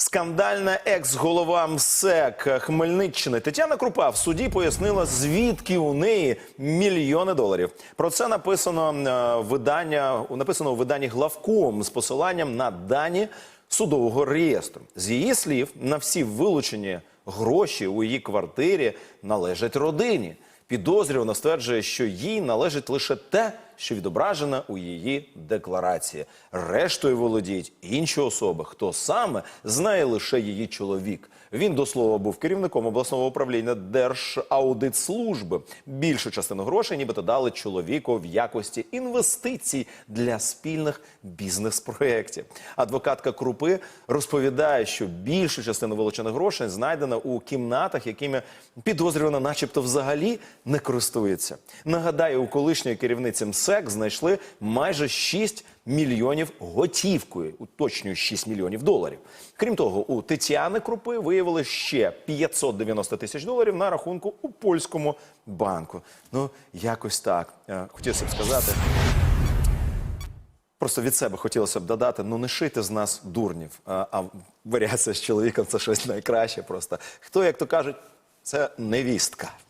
Скандальна екс-голова МСЕК Хмельниччини Тетяна Крупа в суді пояснила, звідки у неї мільйони доларів. Про це написано е, видання написано у виданні главком з посиланням на дані судового реєстру. З її слів, на всі вилучені гроші у її квартирі належать родині. Підозрювана стверджує, що їй належить лише те, що відображено у її декларації. Рештою володіють інші особи. Хто саме знає лише її чоловік. Він до слова був керівником обласного управління Держаудитслужби. Більшу частину грошей, нібито дали чоловіку в якості інвестицій для спільних бізнес-проєктів. Адвокатка Крупи розповідає, що більшу частину вилучених грошей знайдено у кімнатах, якими підозрювана, начебто, взагалі не користується. Нагадаю, у колишньої керівниці МСЕК знайшли майже 6 мільйонів готівкою, уточнюю 6 мільйонів доларів. Крім того, у Тетяни Крупи виявили ще 590 тисяч доларів на рахунку у польському банку. Ну, якось так. Е, Хотілося б сказати. Просто від себе хотілося б додати: ну не шити з нас дурнів, а, а варіація з чоловіком це щось найкраще. Просто хто, як то кажуть, це невістка.